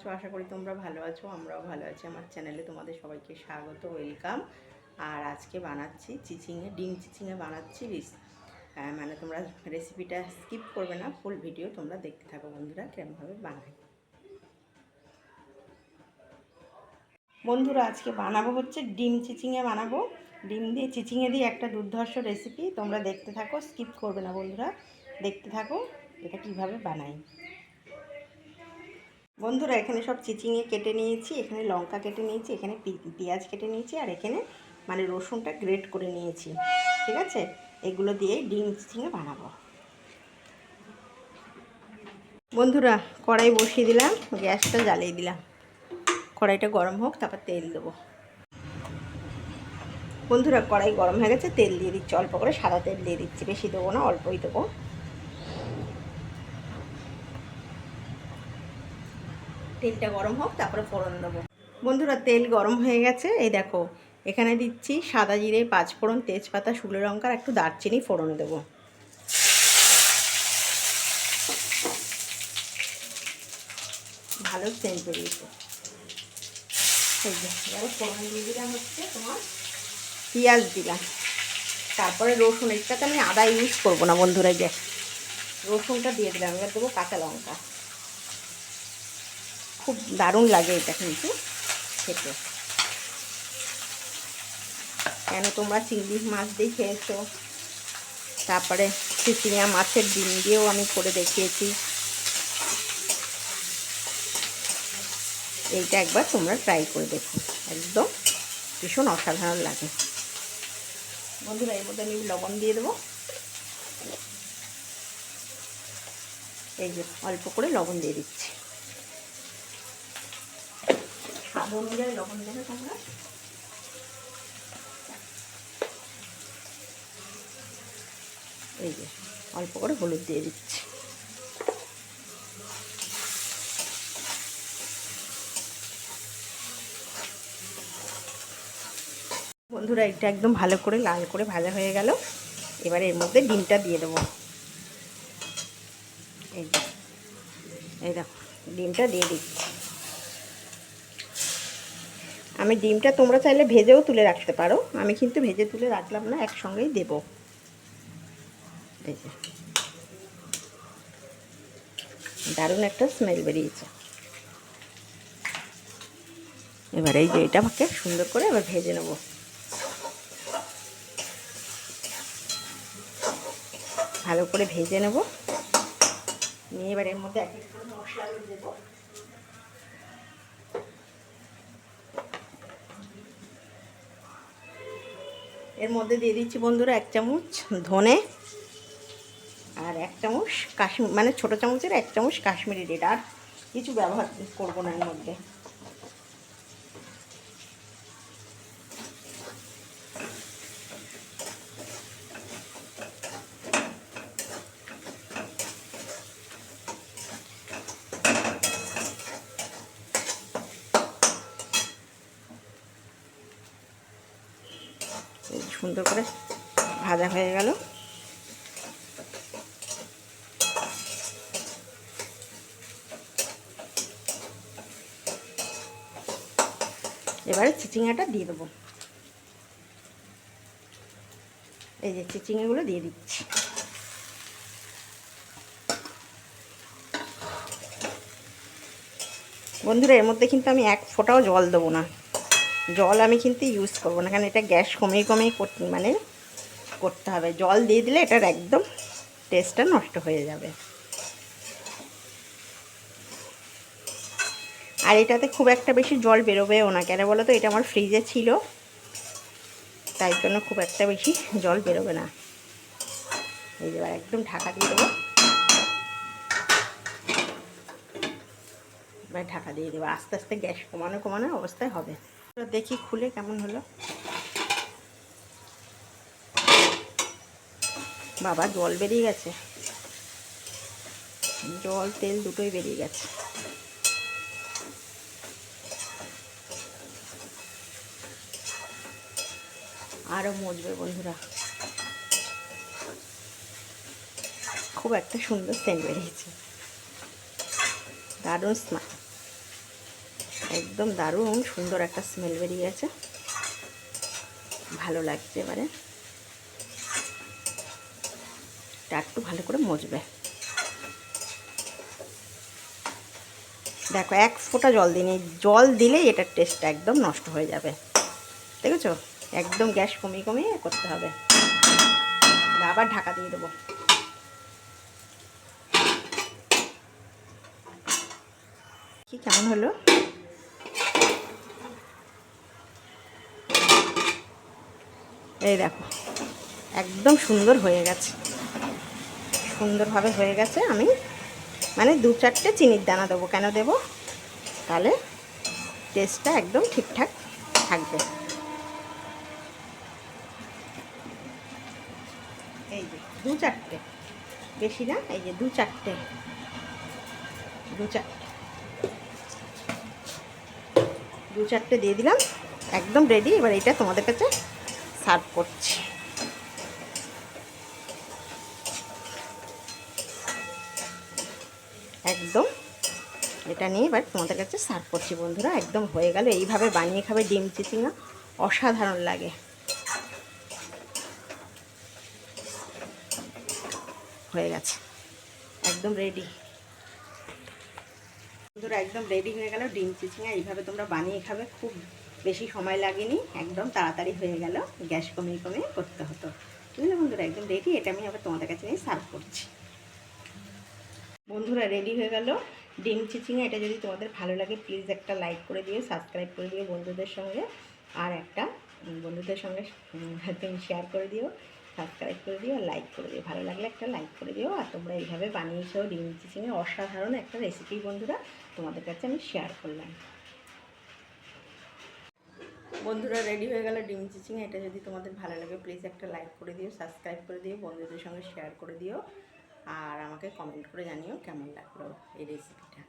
আছো? আশা করি তোমরা ভালো আছো, আমরাও ভালো আছি। আমার চ্যানেলে তোমাদের সবাইকে স্বাগত, ওয়েলকাম। আর আজকে বানাচ্ছি চিচিংয়ে ডিম চিচিংয়ে বানাচ্ছি রিস। মানে তোমরা রেসিপিটা স্কিপ করবে না ফুল ভিডিও তোমরা দেখতে থাকো বন্ধুরা, কেমনভাবে বানাই। বন্ধুরা, আজকে বানাবো হচ্ছে ডিম চিচিংয়ে বানাবো। ডিম দিয়ে চিচিংয়ে দিয়ে একটা দুর্ধর্ষ রেসিপি তোমরা দেখতে থাকো স্কিপ করবে না বন্ধুরা, দেখতে থাকো এটা কীভাবে বানাই। বন্ধুরা, এখানে সব চিচিংয়ে কেটে নিয়েছি, এখানে লঙ্কা কেটে নিয়েছি, এখানে পেঁয়াজ কেটে নিয়েছি, আর এখানে মানে রসুনটা গ্রেট করে নিয়েছি, ঠিক আছে? এগুলো দিয়ে ডিম চিচিংয়ে বানাবো। বন্ধুরা, কড়াই বসিয়ে দিলাম, গ্যাসটা জ্বালিয়ে দিলাম। কড়াইটা গরম হোক, তারপর তেল দেবো। বন্ধুরা, কড়াই গরম হয়ে গেছে, তেল দিয়ে দিচ্ছি, অল্প করে সাদা তেল দিয়ে দিচ্ছি, বেশি দেবো না, অল্পই দেবো। তেলটা গরম হোক, তারপরে ফোড়ন দেবো। বন্ধুরা, তেল গরম হয়ে গেছে। এই দেখো, এখানে দিচ্ছি সাদা জিরে, পাঁচফোড়ন, তেজপাতা, শুকনো লঙ্কার একটু দারচিনি ফোড়ন দেবো। ভালো সেন্ট বেরিয়েছে। এই ফোড়ন দিলাম হচ্ছে তোমার পেঁয়াজ দিলাম। তারপরে রসুন এটাতে আমি আদা ইউজ করব না বন্ধুরা যে। রসুনটা দিয়ে দিলাম, এবার দেবো কাঁচা লঙ্কা। খুব দারুণ লাগে এটা কিন্তু খেতে। কেন তোমরা চিংড়ি মাছ দিয়ে খেয়েছো? তারপরে চিচিঙা মাছের ডিম দিয়েও আমি করে দেখিয়েছি। এইটা একবার তোমরা ট্রাই করে দেখো। একদম ভীষণ অসাধারণ লাগে। বন্ধুরা, এর মধ্যে আমি লবণ দিয়ে দেবো। এই যে অল্প করে লবণ দিয়ে দিচ্ছি। স্বাদ অনুযায়ী লবণ দেবে তোমরা। এই যে, অল্প করে হলুদ দিয়ে দিচ্ছি। বন্ধুরা, এটা একদম ভালো করে লাল করে ভাজা হয়ে গেল। এবারে এর মধ্যে ডিমটা দিয়ে দেবো। এই দেখো, ডিমটা দিয়ে দিচ্ছি। আমি ডিমটা তোমরা চাইলে ভেজেও তুলে রাখতে পারো। আমি কিন্তু ভেজে তুলে রাখলাম না, একসঙ্গেই দেবো। দারুণ একটা স্মেল বেরিয়েছে। এবার এই যে এটা আমাকে সুন্দর করে এবার ভেজে নেব। ভালো করে ভেজে নেব। নিয়ে এবার এর মধ্যে এক মশলা দেবো। এর মধ্যে দিয়ে দিচ্ছি বন্ধুরা এক চামচ ধনে আর এক চামচ কাশ্মীর মানে ছোটো চামচের এক চামচ কাশ্মীরি রেড। আর কিছু ব্যবহার করব না এর মধ্যে। সুন্দর করে ভাজা হয়ে গেল। এবারে চিচিঙাটা দিয়ে দেবো। এই যে চিচিঙাগুলো দিয়ে দিচ্ছি। বন্ধুরা, এর মধ্যে কিন্তু আমি এক ফোঁটাও জল দেবো না। জল আমি কিন্তু ইউজ করব না, কারণ এটা গ্যাস কমিয়ে কমিয়ে করতে মানে করতে হবে। জল দিয়ে দিলে এটার একদম টেস্টটা নষ্ট হয়ে যাবে। আর এটাতে খুব একটা বেশি জল বেরোবেও না, কেন বলো তো এটা আমার ফ্রিজে ছিল, তাই জন্য খুব একটা বেশি জল বেরোবে না। এই যে একদম ঢাকা দিয়ে দেবো। এবার ঢাকা দিয়ে দেবো, আস্তে আস্তে গ্যাস কমানো কমানো অবস্থায় হবে। দেখি খুলে কেমন হলো। বাবা, জল বেরিয়ে গেছে। জল, তেল দুটোই বেরিয়ে গেছে। আরও মজবে বন্ধুরা। খুব একটা সুন্দর সেন্ট বেরিয়েছে। দারুণ স্মা একদম দারুণ সুন্দর একটা স্মেল বেরিয়ে গেছে ভালো লাগছে এবারে। এটা একটু ভালো করে মজবে। দেখো, এক ফোঁটা জল দিই জল দিলেই এটার টেস্টটা একদম নষ্ট হয়ে যাবে। দেখেছ? একদম গ্যাস কমিয়ে কমিয়ে করতে হবে। আবার ঢাকা দিয়ে দেবো। কি, কেমন হলো? এই দেখো, একদম সুন্দর হয়ে গেছে। সুন্দরভাবে হয়ে গেছে, আমি মানে দু চারটে চিনির দানা দেবো। কেন দেবো? তাহলে টেস্টটা একদম ঠিকঠাক থাকবে। এই যে দু চারটে, বেশি না, এই যে দু চারটে দু চারটে দু চারটে দিয়ে দিলাম, একদম রেডি এবার এটা তোমাদের কাছে সার্ভ করছি। একদম এটা নিয়ে এবার তোমাদের কাছে সার্ভ করছি বন্ধুরা, একদম হয়ে গেল। এইভাবে বানিয়ে খাবে ডিম চিচিঙা, অসাধারণ লাগে। হয়ে গেছে, একদম রেডি বন্ধুরা, একদম রেডি হয়ে গেল ডিম চিচিঙা। এইভাবে তোমরা বানিয়ে খাবে, খুব বেশি সময় লাগেনি, একদম তাড়াতাড়ি হয়ে গেল, গ্যাস কমিয়ে কমিয়ে করতে হতো। বুঝলে বন্ধুরা, একদম রেডি এটা আমি আবার তোমাদের কাছে নিয়ে সার্ভ করছি। বন্ধুরা রেডি হয়ে গেল? ডিম চিচিঙা, এটা যদি তোমাদের ভালো লাগে প্লিজ একটা লাইক করে দিও সাবস্ক্রাইব করে দিও বন্ধুদের সঙ্গে। আর একটা বন্ধুদের সঙ্গে তুমি শেয়ার করে দিও সাবস্ক্রাইব করে দিও আর লাইক করে দিও। ভালো লাগলে একটা লাইক করে দিও। আর তোমরা এইভাবে বানিয়েছো ডিম চিচিঙে, অসাধারণ একটা রেসিপি বন্ধুরা, তোমাদের কাছে আমি শেয়ার করলাম। বন্ধুরা রেডি হয়ে গেল ডিম চিচিং এটা যদি তোমাদের ভালো লাগে প্লিজ একটা লাইক করে দিও সাবস্ক্রাইব করে দিও, বন্ধুদের সঙ্গে শেয়ার করে দিও। আর আমাকে কমেন্ট করে জানিও কেমন লাগল এই রেসিপিটা